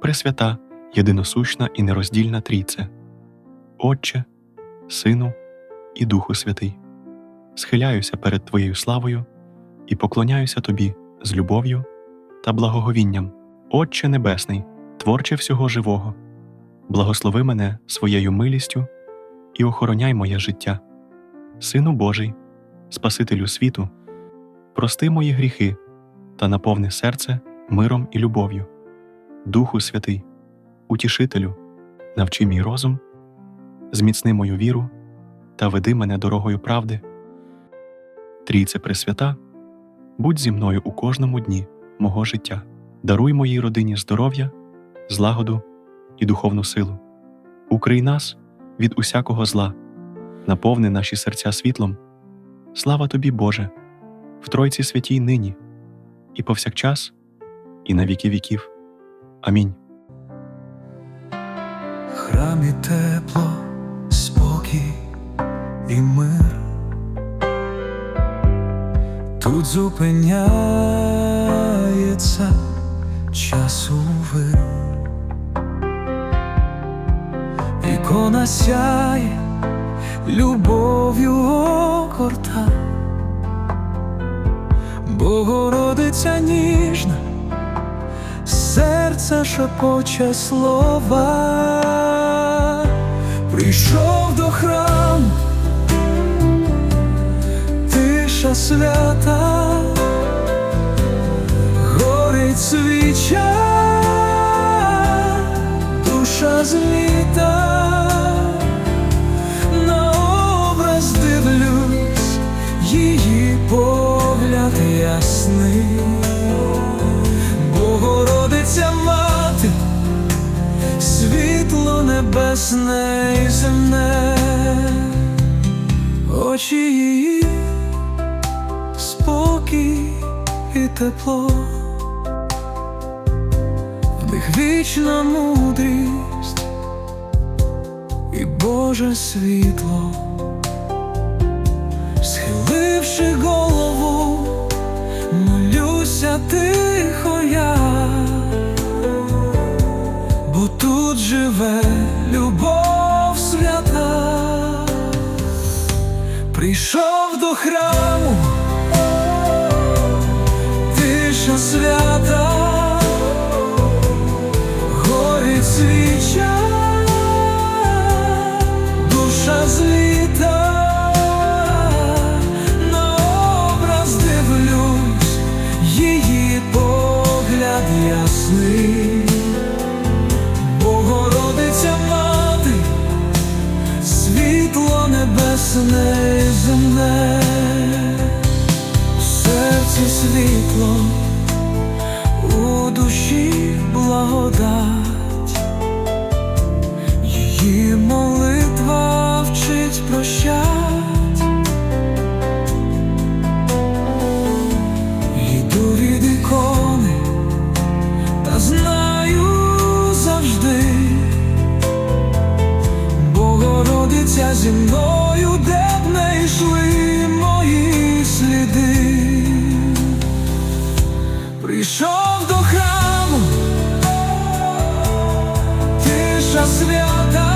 Пресвята, єдиносущна і нероздільна Трійце, Отче, Сину і Духу Святий, схиляюся перед Твоєю славою і поклоняюся Тобі з любов'ю та благоговінням, Отче Небесний, творче всього живого, благослови мене своєю милістю і охороняй моє життя. Сину Божий, Спасителю світу, прости мої гріхи та наповни серце миром і любов'ю. Духу Святий, Утішителю, навчи мій розум, зміцни мою віру та веди мене дорогою правди. Трійце Пресвята, будь зі мною у кожному дні мого життя, даруй моїй родині здоров'я, злагоду і духовну силу. Укрий нас від усякого зла, наповни наші серця світлом. Слава тобі, Боже, в Тройці святій нині, і повсякчас, і на віки віків. Амінь. Храмі тепло, спокій і мир. Тут зупиняється часу вир. Ікона сяє, любов'ю огорта, Богородиця ніжна, серце шепоче слова, прийшов до храм, тиша свята, горить свіча, душа зліта, небесне і земне, очі її, спокій і тепло, в них вічна мудрість і Боже світло, бо тут живе любов свята, прийшов до храму, тиша свята, небесне і земне, у світло, у душі благодать, Богородиця зі мною, де б не йшли мої сліди. Прийшов до храму, тиша свята.